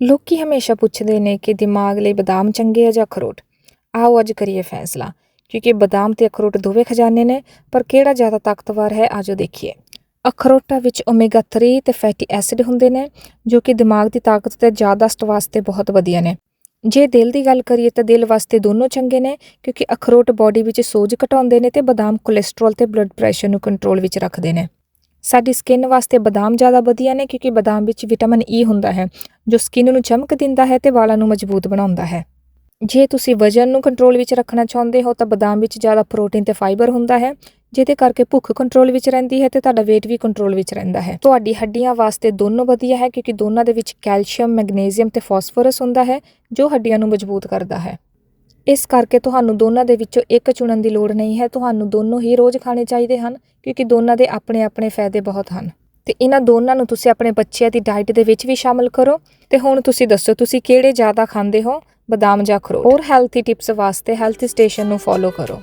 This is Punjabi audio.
ਲੋਕੀ ਹਮੇਸ਼ਾ ਪੁੱਛਦੇ ਨੇ ਕਿ ਦਿਮਾਗ ਲਈ ਬਦਾਮ ਚੰਗੇ ਆ ਜਾਂ ਅਖਰੋਟ? ਆਓ ਅੱਜ ਕਰੀਏ ਫੈਸਲਾ, ਕਿਉਂਕਿ ਬਦਾਮ ਤੇ ਅਖਰੋਟ ਦੋਵੇਂ ਖਜ਼ਾਨੇ ਨੇ, ਪਰ ਕਿਹੜਾ ਜ਼ਿਆਦਾ ਤਾਕਤਵਰ ਹੈ ਆਜੋ ਦੇਖੀਏ। ਅਖਰੋਟਾਂ ਵਿੱਚ ਓਮੇਗਾ 3 ਤੇ ਫੈਟੀ ਐਸਿਡ ਹੁੰਦੇ ਨੇ, ਜੋ ਕਿ ਦਿਮਾਗ ਦੀ ਤਾਕਤ ਤੇ ਯਾਦਾਸ਼ਤ ਵਾਸਤੇ ਬਹੁਤ ਵਧੀਆ ਨੇ। ਜੇ ਦਿਲ ਦੀ ਗੱਲ ਕਰੀਏ ਤਾਂ ਦਿਲ ਵਾਸਤੇ ਦੋਨੋਂ ਚੰਗੇ ਨੇ, ਕਿਉਂਕਿ ਅਖਰੋਟ ਬਾਡੀ ਵਿੱਚ ਸੋਜ ਘਟਾਉਂਦੇ ਨੇ ਤੇ ਬਦਾਮ ਕੋਲੇਸਟ੍ਰੋਲ ਤੇ ਬਲੱਡ ਪ੍ਰੈਸ਼ਰ ਨੂੰ ਕੰਟਰੋਲ ਵਿੱਚ ਰੱਖਦੇ ਨੇ। ਸਾਡੀ ਸਕਿਨ ਵਾਸਤੇ ਬਦਾਮ ਜ਼ਿਆਦਾ ਵਧੀਆ ਨੇ ਕਿਉਂਕਿ ਬਦਾਮ ਵਿੱਚ ਵਿਟਾਮਿਨ ਈ e ਹੁੰਦਾ ਹੈ, ਜੋ ਸਕਿਨ ਨੂੰ ਚਮਕ ਦਿੰਦਾ ਹੈ ਤੇ ਵਾਲਾਂ ਨੂੰ ਮਜ਼ਬੂਤ ਬਣਾਉਂਦਾ ਹੈ। ਜੇ ਤੁਸੀਂ ਵਜ਼ਨ ਨੂੰ ਕੰਟਰੋਲ ਵਿੱਚ ਰੱਖਣਾ ਚਾਹੁੰਦੇ ਹੋ ਤਾਂ ਬਦਾਮ ਵਿੱਚ ਜ਼ਿਆਦਾ ਪ੍ਰੋਟੀਨ ਤੇ ਫਾਈਬਰ ਹੁੰਦਾ ਹੈ, ਜਿਹਦੇ ਕਰਕੇ ਭੁੱਖ ਕੰਟਰੋਲ ਵਿੱਚ ਰਹਿੰਦੀ ਹੈ ਤੇ ਤੁਹਾਡਾ weight ਵੀ ਕੰਟਰੋਲ ਵਿੱਚ ਰਹਿੰਦਾ ਹੈ। ਤੁਹਾਡੀ ਹੱਡੀਆਂ ਵਾਸਤੇ ਦੋਨੋਂ ਵਧੀਆ ਹੈ ਕਿਉਂਕਿ ਦੋਨਾਂ ਦੇ ਵਿੱਚ ਕੈਲਸ਼ੀਅਮ ਮੈਗਨੀਜ਼ੀਅਮ ਤੇ ਫਾਸਫੋਰਸ ਹੁੰਦਾ ਹੈ, ਜੋ ਹੱਡੀਆਂ ਨੂੰ ਮਜ਼ਬੂਤ ਕਰਦਾ ਹੈ। ਇਸ ਕਰਕੇ ਤੁਹਾਨੂੰ ਦੋਨਾਂ ਦੇ ਵਿੱਚੋਂ ਇੱਕ ਚੁਣਨ ਦੀ ਲੋੜ ਨਹੀਂ ਹੈ। ਤੁਹਾਨੂੰ ਦੋਨੋਂ ਹੀ ਰੋਜ਼ ਖਾਣੇ ਚਾਹੀਦੇ ਹਨ, ਕਿਉਂਕਿ ਦੋਨਾਂ ਦੇ ਆਪਣੇ ਆਪਣੇ ਫਾਇਦੇ ਬਹੁਤ ਹਨ। ਤੇ ਇਹਨਾਂ ਦੋਨਾਂ ਨੂੰ ਤੁਸੀਂ ਆਪਣੇ ਬੱਚਿਆਂ ਦੀ ਡਾਈਟ ਦੇ ਵਿੱਚ ਵੀ ਸ਼ਾਮਲ ਕਰੋ ਤੇ ਹੁਣ ਤੁਸੀਂ ਦੱਸੋ, ਤੁਸੀਂ ਕਿਹੜੇ ਜ਼ਿਆਦਾ ਖਾਂਦੇ ਹੋ? ਬਦਾਮ ਜਾਂ ਅਖਰੋਟ। ਹੋਰ ਹੈਲਥੀ ਟਿਪਸ ਵਾਸਤੇ ਹੈਲਥੀ ਸਟੇਸ਼ਨ ਨੂੰ ਫੋਲੋ ਕਰੋ।